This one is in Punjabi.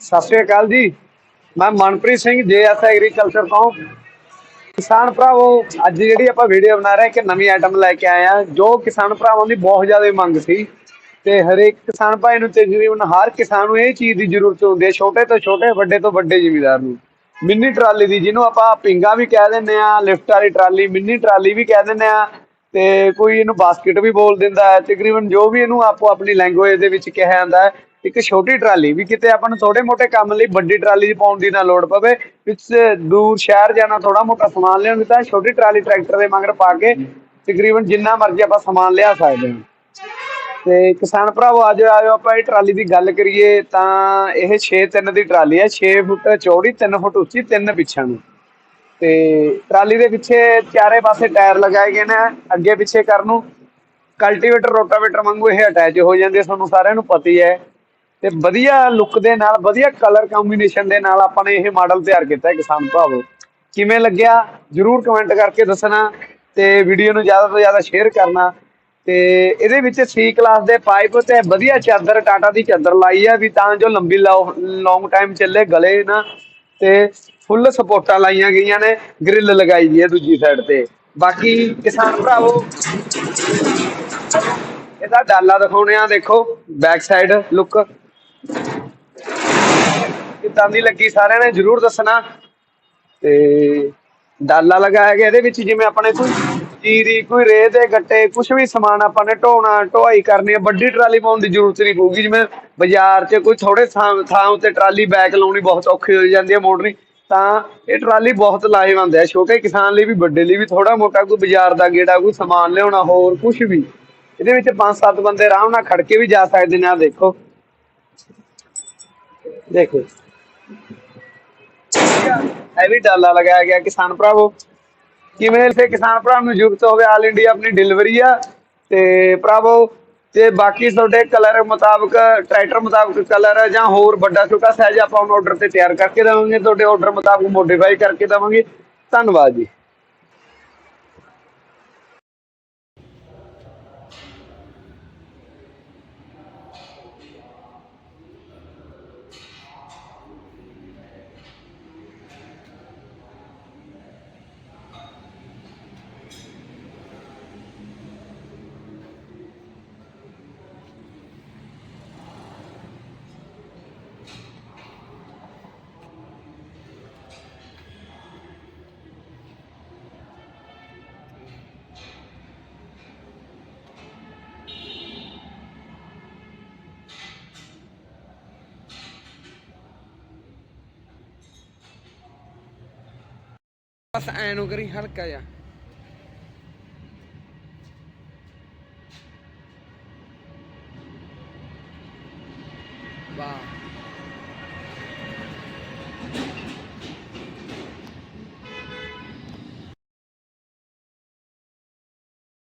ਸਤਿ ਸ਼੍ਰੀ ਅਕਾਲ ਜੀ। ਮੈਂ ਮਨਪ੍ਰੀਤ ਸਿੰਘ ਜੇਐਸ ਐਗਰੀਕਲਚਰ ਤੋਂ। ਕਿਸਾਨ ਭਰਾਵੋ, ਅੱਜ ਜਿਹੜੀ ਆਪਾਂ ਵੀਡੀਓ ਬਣਾ ਰਹੇ ਹਾਂ ਕਿ ਨਵੀਂ ਆਈਟਮ ਲੈ ਕੇ ਆਏ ਆ ਜੋ ਕਿਸਾਨ ਭਰਾਵਾਂ ਦੀ ਬਹੁਤ ਜ਼ਿਆਦਾ ਮੰਗ ਸੀ। ਤੇ ਹਰੇਕ ਕਿਸਾਨ ਭਾਈ ਨੂੰ ਤਕਰੀਬਨ ਹਰ ਕਿਸਾਨ ਨੂੰ ਇਹ ਚੀਜ਼ ਦੀ ਜ਼ਰੂਰਤ ਹੁੰਦੀ ਹੈ, ਛੋਟੇ ਤੋਂ ਛੋਟੇ, ਵੱਡੇ ਤੋਂ ਵੱਡੇ ਜ਼ਿਮੀਦਾਰ ਨੂੰ। ਮਿੰਨੀ ਟਰਾਲੀ ਦੀ, ਜਿਹਨੂੰ ਆਪਾਂ ਪਿੰਗਾ ਵੀ ਕਹਿ ਦਿੰਦੇ ਆ ਲਿਫਟ ਵਾਲੀ ਟਰਾਲੀ, ਮਿੰਨੀ ਟਰਾਲੀ ਵੀ ਕਹਿ ਦਿੰਦੇ ਆ ਤੇ ਕੋਈ ਇਹਨੂੰ ਬਾਸਕਟ ਵੀ ਬੋਲ ਦਿੰਦਾ ਹੈ, ਤਕਰੀਬਨ ਜੋ ਵੀ ਇਹਨੂੰ ਆਪੋ ਆਪਣੀ ਲੈਂਗੁਏਜ ਦੇ ਵਿੱਚ ਕਿਹਾ ਜਾਂਦਾ ਹੈ ਇੱਕ ਛੋਟੀ ਟਰਾਲੀ ਵੀ ਕਿਤੇ ਆਪਾਂ ਨੂੰ ਥੋੜੇ ਮੋਟੇ ਕੰਮ ਲਈ ਵੱਡੀ ਟਰਾਲੀ ਪਾਉਣ ਦੀ ਨਾ ਲੋੜ ਪਵੇ। ਵਿੱਚ ਦੂਰ ਸ਼ਹਿਰ ਜਾਣਾ ਥੋੜਾ ਮੋਟਾ ਸਮਾਨ ਲਿਆਉਣ ਦੀ ਤਾਂ ਛੋਟੀ ਟਰਾਲੀ ਟਰੈਕਟਰ ਦੇ ਮਗਰ ਪਾ ਕੇ ਤਕਰੀਬਨ ਜਿੰਨਾ ਮਰਜ਼ੀ ਆਪਾਂ ਸਮਾਨ ਲਿਆ ਸਕਦੇ ਹਾਂ। ਤੇ ਕਿਸਾਨ ਭਰਾਵੋ ਅੱਜ ਆਇਓ ਆਪਾਂ ਇਹ ਟਰਾਲੀ ਦੀ ਗੱਲ ਕਰੀਏ ਤਾਂ ਇਹ 6 3 ਦੀ ਟਰਾਲੀ ਹੈ। 6 ਫੁੱਟ ਚੌੜੀ 3 ਫੁੱਟ ਉੱਚੀ 3 ਪਿੱਛਾਂ ਨੂੰ। ਤੇ ਟਰਾਲੀ ਦੇ ਪਿੱਛੇ ਚਾਰੇ ਪਾਸੇ ਟਾਇਰ ਲਗਾਏ ਗਏ ਨੇ ਅੱਗੇ ਪਿੱਛੇ ਕਰਨ ਨੂੰ। ਕਲਟੀਵੇਟਰ ਰੋਟਾਵੇਟਰ ਵਾਂਗੂ ਇਹ ਅਟੈਚ ਹੋ ਜਾਂਦੇ ਆ, ਤੁਹਾਨੂੰ ਸਾਰਿਆਂ ਨੂੰ ਪਤਾ ਹੀ ਹੈ। ਤੇ ਵਧੀਆ ਲੁੱਕ ਦੇ ਨਾਲ, ਵਧੀਆ ਕਲਰ ਕੰਬੀਨੇਸ਼ਨ ਦੇ ਨਾਲ ਆਪਾਂ ਨੇ ਇਹ ਮਾਡਲ ਤਿਆਰ ਕੀਤਾ ਹੈ ਕਿਸਾਨ ਭਰਾਵੋ। ਕਿਵੇਂ ਲੱਗਿਆ? ਜਰੂਰ ਕਮੈਂਟ ਕਰਕੇ ਦੱਸਣਾ ਤੇ ਵੀਡੀਓ ਨੂੰ ਜ਼ਿਆਦਾ ਤੋਂ ਜ਼ਿਆਦਾ ਸ਼ੇਅਰ ਕਰਨਾ। ਤੇ ਇਹਦੇ ਵਿੱਚ ਸੀ ਕਲਾਸ ਦੇ ਪਾਈਪ ਤੇ ਵਧੀਆ ਚਾਦਰ, ਟਾਟਾ ਦੀ ਚਾਦਰ ਲਾਈ ਆ ਵੀ ਤਾਂ ਜੋ ਲੰਬੀ ਲੌਂਗ ਟਾਈਮ ਚੱਲੇ ਗਲੇ ਨਾ। ਤੇ ਫੁੱਲ ਸਪੋਰਟਾਂ ਲਾਈਆਂ ਗਈਆਂ ਨੇ ਗ੍ਰਿਲ ਲਗਾਈ ਗਈ ਹੈ ਦੂਜੀ ਸਾਈਡ ਤੇ। ਬਾਕੀ ਕਿਸਾਨ ਭਰਾਵੋ, ਇਹਦਾ ਡਾਲਾ ਦਿਖਾਉਣੇ ਆ ਦੇਖੋ ਬੈਕ ਸਾਈਡ ਲੁੱਕ ਕਿੱਦਾਂ ਦੀ ਲੱਗੀ ਸਾਰਿਆਂ ਨੇ ਜਰੂਰ ਦੱਸਣਾ। ਤੇ ਡਾਲਾ ਲਗਾਇਆ ਗਿਆ ਇਹਦੇ ਵਿੱਚ ਜਿਵੇਂ ਆਪਣੇ ਕੋਈ ਜੀਰੀ ਕੋਈ ਰੇਹ ਦੇ ਗੱਟੇ ਕੁਝ ਵੀ ਸਮਾਨ ਆਪਾਂ ਨੇ ਢੋਣਾ ਢੋਾਈ ਕਰਨੀ ਹੈ, ਵੱਡੀ ਟਰਾਲੀ ਪਾਉਣ ਦੀ ਜ਼ਰੂਰਤ ਨਹੀਂ ਪਊਗੀ। ਜਿਵੇਂ ਬਾਜ਼ਾਰ 'ਚ ਕੋਈ ਥੋੜੇ ਥਾਂ ਥਾਂ ਉੱਤੇ ਟਰਾਲੀ ਬੈਕ ਲਾਉਣੀ ਬਹੁਤ ਔਖੀ ਹੋ ਜਾਂਦੀ ਹੈ ਮੋੜਨੀ ਤਾਂ ਇਹ ਟਰਾਲੀ ਬਹੁਤ ਲਾਹੇਵੰਦ ਹੈ। ਛੋਟੇ ਕਿਸਾਨ ਲਈ ਵੀ, ਵੱਡੇ ਲਈ ਵੀ ਥੋੜਾ ਮੋਟਾ ਕੋਈ ਬਾਜ਼ਾਰ ਦਾ ਗੇੜਾ, ਕੋਈ ਸਮਾਨ ਲਿਆਉਣਾ ਹੋਰ ਕੁਝ ਵੀ। ਇਹਦੇ ਵਿੱਚ ਪੰਜ ਸੱਤ ਬੰਦੇ ਆਰਾਮ ਨਾਲ ਖੜ ਕੇ ਵੀ ਜਾ ਸਕਦੇ ਨੇ। ਆ ਦੇਖੋ ਦੇਖੋ। ਇਹ ਵੀ ਡਾਲਾ ਲਗਾਇਆ ਗਿਆ ਕਿਸਾਨ ਭਰਾਵੋ। ਕਿਵੇਂ ਇਥੇ ਕਿਸਾਨ ਭਰਾ ਨੂੰ ਜ਼ਰੂਰਤ ਹੋਵੇ, ਆਲ ਇੰਡੀਆ ਆਪਣੀ ਡਿਲੀਵਰੀ ਆ। ਤੇ ਭਰਾਵੋ, ਤੇ ਬਾਕੀ ਤੁਹਾਡੇ ਕਲਰ ਮੁਤਾਬਕ, ਟਰੈਕਟਰ ਮੁਤਾਬਕ ਕਲਰ ਜਾਂ ਹੋਰ ਵੱਡਾ ਛੋਟਾ ਸਾਈਜ਼ ਆਪਾਂ ਉਹਨਾਂ ਆਰਡਰ ਤੇ ਤਿਆਰ ਕਰਕੇ ਦੇਵਾਂਗੇ। ਤੁਹਾਡੇ ਆਰਡਰ ਮੁਤਾਬਕ ਮੋਡੀਫਾਈ ਕਰਕੇ ਦੇਵਾਂਗੇ। ਧੰਨਵਾਦ ਜੀ। ਬਸ ਐ ਨੂੰ ਕਰੀ ਹਲਕਾ ਜਿਹਾ। ਵਾਹ।